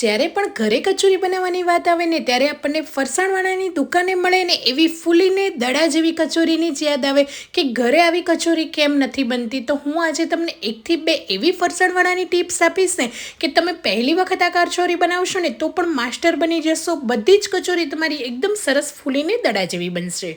જ્યારે પણ ઘરે કચોરી બનાવવાની વાત આવે ને, ત્યારે આપણને ફરસાણવાળાની દુકાને મળે ને એવી ફૂલીને દડા જેવી કચોરીની જ યાદ આવે કે ઘરે આવી કચોરી કેમ નથી બનતી. તો હું આજે તમને એકથી બે એવી ફરસાણવાળાની ટિપ્સ આપીશ ને કે તમે પહેલી વખત આ કચોરી બનાવશો ને, તો પણ માસ્ટર બની જશો. બધી જ કચોરી તમારી એકદમ સરસ ફૂલીને દડા જેવી બનશે.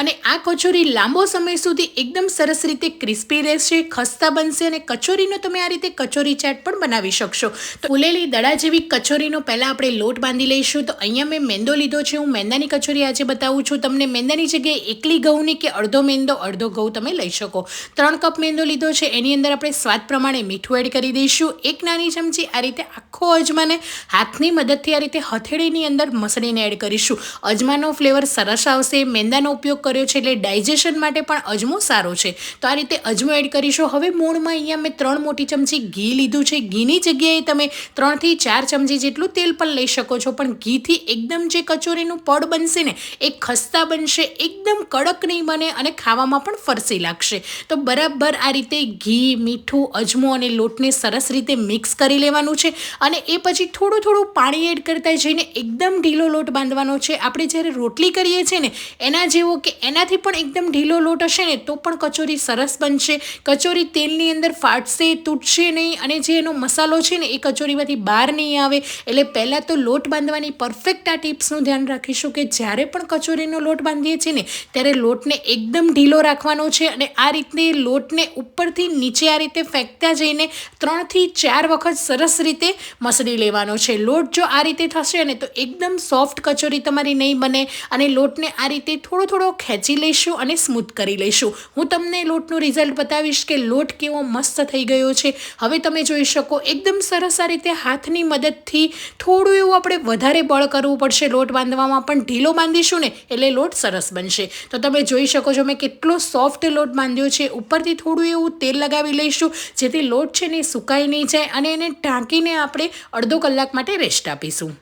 અને આ કચોરી લાંબો સમય સુધી એકદમ સરસ રીતે ક્રિસ્પી રહેશે, ખસ્તા બનશે અને કચોરીનો તમે આ રીતે કચોરી ચાટ પણ બનાવી શકશો. તો ફૂલેલી દડા જેવી કચોરીનો પહેલાં આપણે લોટ બાંધી લઈશું. તો અહીંયા મેં મેંદો લીધો છે, હું મેંદાની કચોરી આજે બતાવું છું. તમને મેંદાની જગ્યાએ એકલી ઘઉંની કે અડધો મેંદો, અડધો ઘઉં તમે લઈ શકો. ત્રણ કપ મેંદો લીધો છે, એની અંદર આપણે સ્વાદ પ્રમાણે મીઠું એડ કરી દઈશું. એક નાની ચમચી આ રીતે આખો અજમાને હાથની મદદથી આ રીતે હથેળીની અંદર મસળીને એડ કરીશું. અજમાનો ફ્લેવર સરસ આવશે, મેંદાનો ઉપયોગ કર્યો છે એટલે ડાયજેશન માટે પણ અજમો સારો છે. તો આ રીતે અજમો એડ કરીશું. હવે મૂળમાં અહીંયા મેં ત્રણ મોટી ચમચી ઘી લીધું છે. ઘીની જગ્યાએ તમે ત્રણથી ચાર ચમચી જેટલું તેલ પણ લઈ શકો છો. પણ ઘીથી એકદમ જે કચોરીનું પડ બનશે ને, એ ખસ્તા બનશે, એકદમ કડક નહીં બને અને ખાવામાં પણ ફરસી લાગશે. તો બરાબર આ રીતે ઘી, મીઠું, અજમો અને લોટને સરસ રીતે મિક્સ કરી લેવાનું છે. અને એ પછી થોડું થોડું પાણી એડ કરતા જઈને એકદમ ઢીલો લોટ બાંધવાનો છે. આપણે જ્યારે રોટલી કરીએ છીએ ને, એના જેવો કે એનાથી પણ એકદમ ઢીલો લોટ હશે ને, તો પણ કચોરી સરસ બનશે. કચોરી તેલની અંદર ફાટશે, તૂટશે નહીં, અને જે એનો મસાલો છે ને, એ કચોરીમાંથી બહાર નહીં આવે. એટલે પહેલાં તો લોટ બાંધવાની પરફેક્ટ આ ટિપ્સનું ધ્યાન રાખીશું કે જ્યારે પણ કચોરીનો લોટ બાંધીએ છીએ ને, ત્યારે લોટને એકદમ ઢીલો રાખવાનો છે અને આ રીતે લોટને ઉપરથી નીચે આ રીતે ફેંકતા જઈને ત્રણથી ચાર વખત સરસ રીતે મસળી લેવાનો છે. લોટ જો આ રીતે થશે ને, તો એકદમ સોફ્ટ કચોરી તમારી નહીં બને અને લોટને આ રીતે થોડો થોડો ખેંચી લઈશું અને સ્મૂથ કરી લઈશું. હું તમને લોટનું રિઝલ્ટ બતાવીશ કે લોટ કેવો મસ્ત થઈ ગયો છે. હવે તમે જોઈ શકો, એકદમ સરસ આ રીતે હાથની મદદથી થોડું એવું આપણે વધારે બળ કરવું પડશે લોટ બાંધવામાં, પણ ઢીલો બાંધીશું ને એટલે લોટ સરસ બનશે. તો તમે જોઈ શકો છો મેં કેટલો સોફ્ટ લોટ બાંધ્યો છે. ઉપરથી થોડું એવું તેલ લગાવી લઈશું, જેથી લોટ છે ને સુકાઈ નહીં જાય અને એને ઢાંકીને આપણે અડધો કલાક માટે રેસ્ટ આપીશું.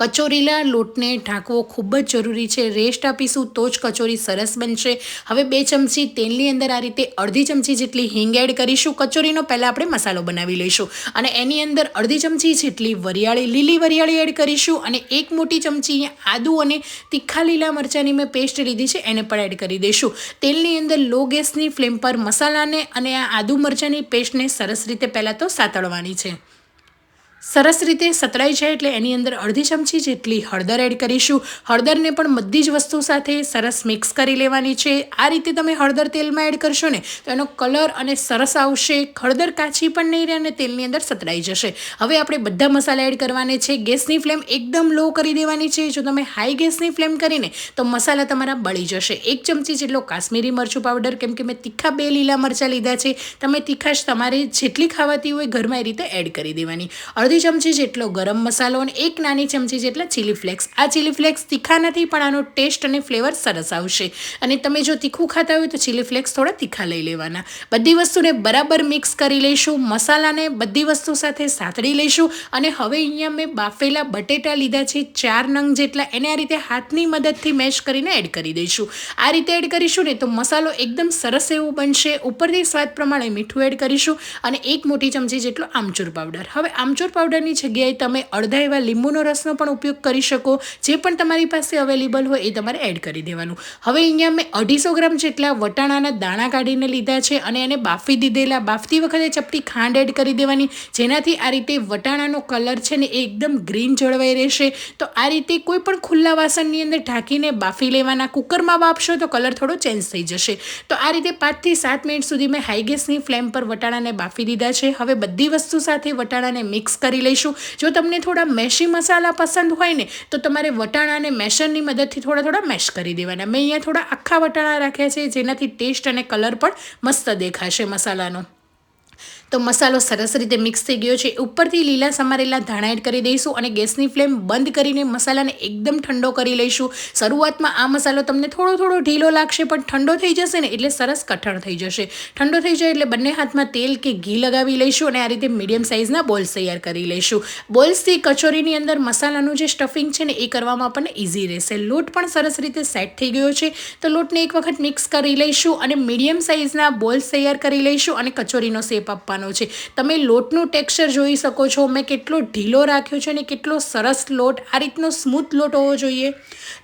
કચોરીના લોટને ઢાંકવો ખૂબ જ જરૂરી છે. રેસ્ટ આપીશું તો જ કચોરી સરસ બનશે. હવે બે ચમચી તેલની અંદર આ રીતે અડધી ચમચી જેટલી હિંગ એડ કરીશું. કચોરીનો પહેલાં આપણે મસાલો બનાવી લઈશું અને એની અંદર અડધી ચમચી જેટલી વરિયાળી, લીલી વરિયાળી એડ કરીશું અને એક મોટી ચમચી આદુ અને તીખા લીલા મરચાંની મેં પેસ્ટ લીધી છે, એને પણ એડ કરી દઈશું. તેલની અંદર લો ગેસની ફ્લેમ પર મસાલાને અને આ આદુ મરચાંની પેસ્ટને સરસ રીતે પહેલાં તો સાતળવાની છે. સરસ રીતે સતળાઈ જાય એટલે એની અંદર અડધી ચમચી જેટલી હળદર એડ કરીશું. હળદરને પણ બધી જ વસ્તુ સાથે સરસ મિક્સ કરી લેવાની છે. આ રીતે તમે હળદર તેલમાં એડ કરશો ને, તો એનો કલર અને સરસ આવશે. હળદર કાચી પણ નહીં રહે અને તેલની અંદર સતળાઈ જશે. હવે આપણે બધા મસાલા એડ કરવાને છે. ગેસની ફ્લેમ એકદમ લો કરી દેવાની છે. જો તમે હાઈ ગેસની ફ્લેમ કરીને, તો મસાલા તમારા બળી જશે. એક ચમચી જેટલો કાશ્મીરી મરચું પાવડર, કેમ કે મેં તીખા બે લીલા મરચાં લીધા છે, તમે તીખાશ તમારે જેટલી ખાવાતી હોય ઘરમાં એ રીતે એડ કરી દેવાની. અડધી ચમચી જેટલો ગરમ મસાલો અને એક નાની ચમચી જેટલા ચીલી ફ્લેક્સ આ ચીલી ફ્લેક્સ તીખા નથી, પણ આનો ટેસ્ટ અને ફ્લેવર સરસ આવશે. અને તમે જો તીખું ખાતા હોય તો ચીલી ફ્લેક્સ થોડા તીખા લઈ લેવાના. બધી વસ્તુને બરાબર મિક્સ કરી લઈશું, મસાલાને બધી વસ્તુ સાથે સાતડી લઈશું. અને હવે અહીંયા મેં બાફેલા બટેટા લીધા છે, ચાર નંગ જેટલા. એને આ રીતે હાથની મદદથી મેશ કરીને એડ કરી દઈશું. આ રીતે એડ કરીશું ને તો મસાલો એકદમ સરસ એવો બનશે. ઉપરથી સ્વાદ પ્રમાણે મીઠું એડ કરીશું અને એક મોટી ચમચી જેટલો આમચૂર પાવડર હવે આમચૂર પાવડરની જગ્યાએ તમે અડધા એવા લીંબુનો રસનો પણ ઉપયોગ કરી શકો. જે પણ તમારી પાસે અવેલેબલ હોય એ તમારે એડ કરી દેવાનું. હવે અહીંયા મેં અઢીસો ગ્રામ જેટલા વટાણાના દાણા કાઢીને લીધા છે અને એને બાફી દીધેલા, બાફતી વખતે ચપટી ખાંડ એડ કરી દેવાની. જેનાથી આ રીતે વટાણાનો કલર છે ને એ એકદમ ગ્રીન જળવાઈ રહેશે. તો આ રીતે કોઈ પણ ખુલ્લા વાસણની અંદર ઢાંકીને બાફી લેવાના, કુકરમાં બાફશો તો કલર થોડો ચેન્જ થઈ જશે. તો આ રીતે પાંચથી સાત મિનિટ સુધી મેં હાઈ ગેસની ફ્લેમ પર વટાણાને બાફી દીધા છે. હવે બધી વસ્તુ સાથે વટાણાને મિક્સ કરી લઈશું. જો તમને થોડા મેશી મસાલા પસંદ હોય ને, તો તમારે વટાણાને મેશરની મદદથી થોડા થોડા મેશ કરી દેવાના. મેં અહીંયા થોડા આખા વટાણા રાખ્યા છે, જેનાથી ટેસ્ટ અને કલર પણ મસ્ત દેખાશે મસાલાનો. તો મસાલો સરસ રીતે મિક્સ થઈ ગયો છે. ઉપરથી લીલા સમારેલા ધાણા એડ કરી દઈશું અને ગેસની ફ્લેમ બંધ કરીને મસાલાને એકદમ ઠંડો કરી લઈશું. શરૂઆતમાં આ મસાલો તમને થોડો થોડો ઢીલો લાગશે, પણ ઠંડો થઈ જશે ને એટલે સરસ કઠણ થઈ જશે. ઠંડો થઈ જાય એટલે બંને હાથમાં તેલ કે ઘી લગાવી લઈશું અને આ રીતે મીડિયમ સાઇઝના બોલ્સ તૈયાર કરી લઈશું. બોલ્સથી કચોરીની અંદર મસાલાનું જે સ્ટફિંગ છે ને એ કરવામાં આપણને ઇઝી રહેશે. લોટ પણ સરસ રીતે સેટ થઈ ગયો છે. તો લોટને એક વખત મિક્સ કરી લઈશું અને મીડિયમ સાઇઝના બોલ્સ તૈયાર કરી લઈશું અને કચોરીનો શેપ આપવાનો આપવાનો છે. તમે લોટનું ટેક્સચર જોઈ શકો છો. મેં કેટલો ઢીલો રાખ્યો છે અને કેટલો સરસ લોટ. આ રીતનો સ્મૂથ લોટ હોવો જોઈએ.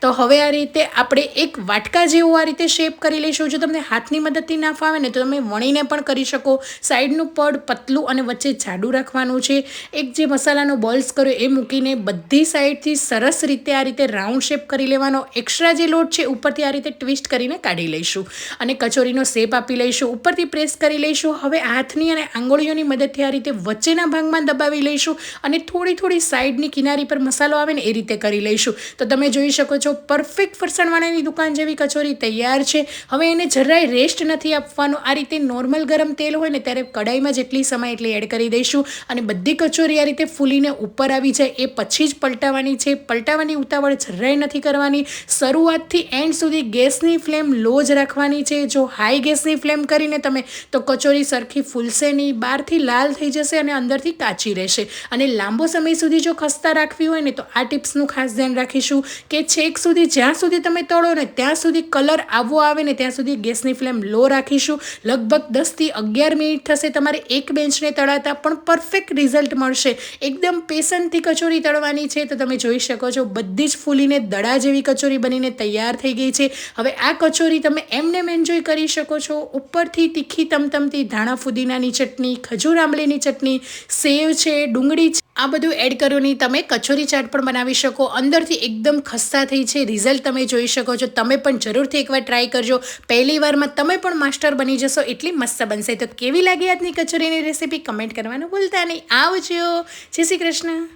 તો હવે આ રીતે આપણે એક વાટકા જેવો આ રીતે શેપ કરી લઈશું. જો તમને હાથની મદદથી ના ફાવે ને તો તમે વણીને પણ કરી શકો. સાઈડનું પડ પતલું અને વચ્ચે જાડું રાખવાનું છે. એક જે મસાલાનો બોલ્સ કર્યો એ મૂકીને બધી સાઈડથી સરસ રીતે આ રીતે રાઉન્ડ શેપ કરી લેવાનો. એક્સ્ટ્રા જે લોટ છે ઉપરથી આ રીતે ટ્વિસ્ટ કરીને કાઢી લઈશું. અને કચોરીનો શેપ આપી લઈશું. ઉપરથી પ્રેસ કરી લઈશું. હવે હાથની અને આંગળીઓની મદદથી આ રીતે વચ્ચેના ભાગમાં દબાવી લઈશું અને થોડી થોડી સાઈડની કિનારી પર મસાલો આવે ને એ રીતે કરી લઈશું. તો તમે જોઈ શકો છો પરફેક્ટ ફરસાણવાળાની દુકાન જેવી કચોરી તૈયાર છે. હવે એને જરાય રેસ્ટ નથી આપવાનો. આ રીતે નોર્મલ ગરમ તેલ હોય ને ત્યારે કડાઈમાં જેટલી સમય એટલી એડ કરી દઈશું અને બધી કચોરી આ રીતે ફૂલીને ઉપર આવી જાય. એ પછી જ પલટાવાની છે. પલટાવાની ઉતાવળ જરાય નથી કરવાની. શરૂઆતથી એન્ડ સુધી ગેસની ફ્લેમ લો જ રાખવાની છે. જો હાઈ ગેસની ફ્લેમ કરીને તમે, તો કચોરી સરખી ફૂલશે નહીં. બહારથી લાલ થઈ જશે અને અંદરથી કાચી રહેશે. અને લાંબો સમય સુધી જો ખસ્તા રાખવી હોય ને તો આ ટિપ્સનું ખાસ ધ્યાન રાખીશું કે છેક સુધી જ્યાં સુધી તમે તળો ને ત્યાં સુધી કલર આવવો આવે ને ત્યાં સુધી ગેસની ફ્લેમ લો રાખીશું. લગભગ દસથી અગિયાર મિનિટ થશે તમારે એક બેન્ચને તળાતા પણ પરફેક્ટ રિઝલ્ટ મળશે. એકદમ પેશન્ટથી કચોરી તળવાની છે તો તમે જોઈ શકો છો બધી જ ફૂલીને દડા જેવી કચોરી બનીને તૈયાર થઈ ગઈ છે. હવે આ કચોરી તમે એમને એન્જોય કરી શકો છો ઉપરથી તીખી તમતમતી ધાણા ફુદીનાની ચટણી ખજૂર આંબલીની ચટણી, સેવ છે, ડુંગળી છે, આ બધું એડ કરોની તમે કચોરી ચાટ પણ બનાવી શકો. અંદરથી એકદમ ખસ્તા થઈ છે. રિઝલ્ટ તમે જોઈ શકો છો. તમે પણ જરૂરથી એકવાર ટ્રાય કરજો. પહેલી વારમાં તમે પણ માસ્ટર બની જશો. એટલી મસ્ત બનશે. તો કેવી લાગી આજની કચોરીની રેસીપી કમેન્ટ કરવાનું ભૂલતા નહીં. આવજો. જય શ્રી કૃષ્ણ.